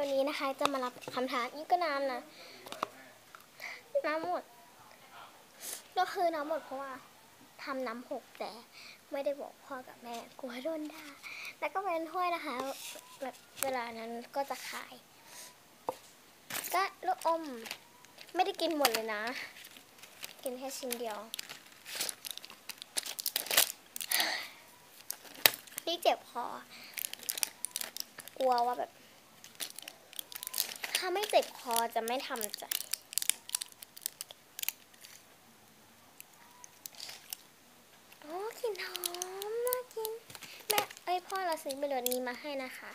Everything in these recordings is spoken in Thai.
วันนี้นะคะ จะมารับคำถามนี่ก็น้ำนะ น้ำหมด ก็คือน้ำหมดเพราะว่าทำน้ำหกแต่ไม่ได้บอกพ่อกับแม่กลัวโดนด่าแล้วก็เป็นถ้วยนะคะแบบเวลานั้นก็จะขาย ก็ลูกอม ไม่ได้กินหมดเลยนะ กินแค่ชิ้นเดียวนี่เจ็บคอกลัวว่าแบบาไม่เจ็บคอจะไม่ทำใจ โอ้กลิ่นหอมน่ากิน แม่เอ้ยพ่อเราซื้อเป็นรสนี้มาให้นะคะ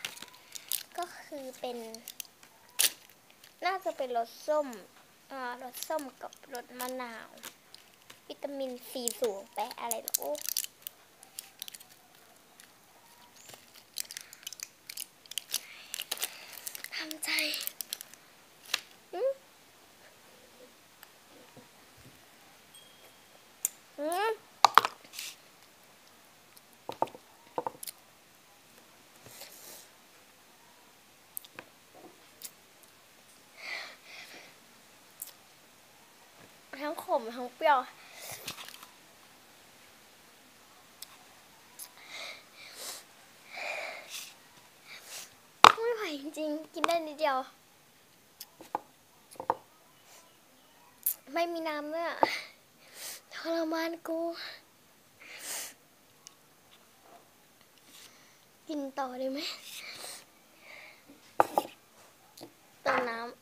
ก็คือเป็น น่าจะเป็นรสส้มอ่ารสส้มกับรสมะนาว วิตามินซีสูงแปะอะไรหรอโอ้ทำใจอืมอืมทั้งข มทั้งเปรี้ยว ไม่ไหวจริงๆ กินได้นิดเดียว ไม่มีน้ำด้วยอะทรมานกู กินต่อได้ไหมเติมน้ำ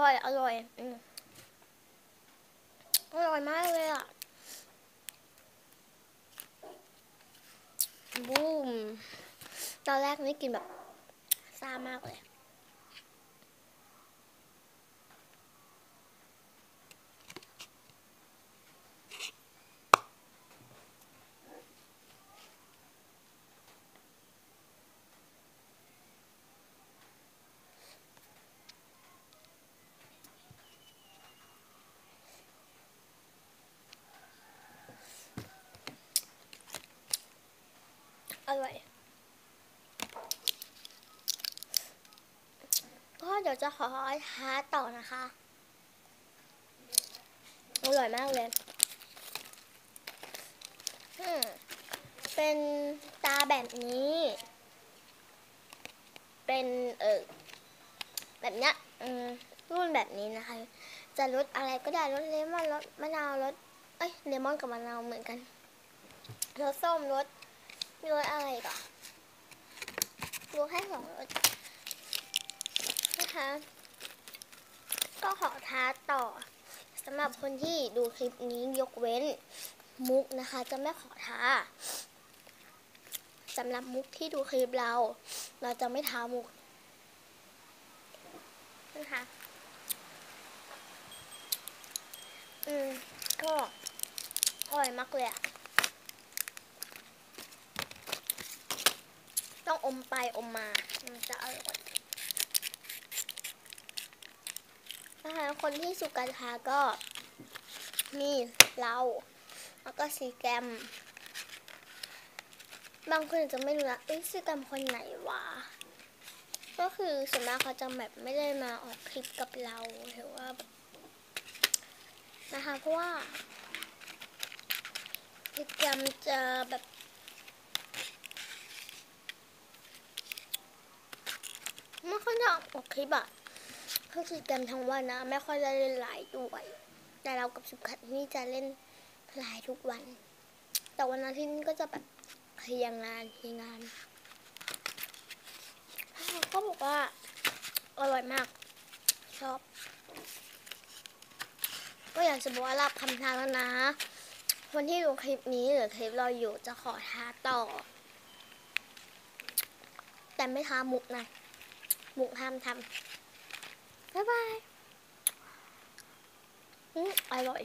ร่อย อร่อยอืมอร่อยมากเลยอะ บูม ตอนแรกนี่กินแบบซ่ามากเลย ร่อยก็เดี๋ยวจะขอท้าต่อนะคะ อร่อยมากเลย เป็นตาแบบนี้ เป็นเออแบบเนี้ยรุ่นแบบนี้นะคะ จะรสอะไรก็ได้รสเลมอนรสมะนาวรสเอ้ยเลมอนกับมะนาวเหมือนกันรสส้มรส มีรสอะไรก่อนรู้แค่สองรสนะคะ ก็ขอท้าต่อสำหรับคนที่ดูคลิปนี้ยกเว้นมุกนะคะ จะไม่ขอท้าสำหรับมุกที่ดูคลิปเรา เราจะไม่ท้ามุกนะคะ อืม ก็อร่อยมากเลยอะ อมไปอมมา มันจะอร่อยนะคะคนที่สุกัญชาก็มีเราแล้วก็ซีแกม บางคนอาจจะไม่รู้นะเอ้ยซีแกมคนไหนวะ ก็คือส่วนมากเขาจะแบบไม่ได้มาออกคลิปกับเราหรือว่านะคะเพราะว่าซีแกมจะแบบ โอเคลิปอะก็คือกันทั้งวันนะ ไม่ค่อยจะเล่นหลายด้วย แต่เรากับสุขัดนี่จะเล่นหลายทุกวัน แต่วันอาทิตย์ก็จะแบบเคลียงงานเคลียงงานเขาบอกว่าอร่อยมาก ชอบ ก็อยากจะบอกว่ารับคำท้าแล้วนะคนที่ดูคลิปนี้หรือคลิปเราอยู่จะขอท้าต่อ แต่ไม่ท้ามุกนะ บุกห้ามทำบ๊ายบายอร่อย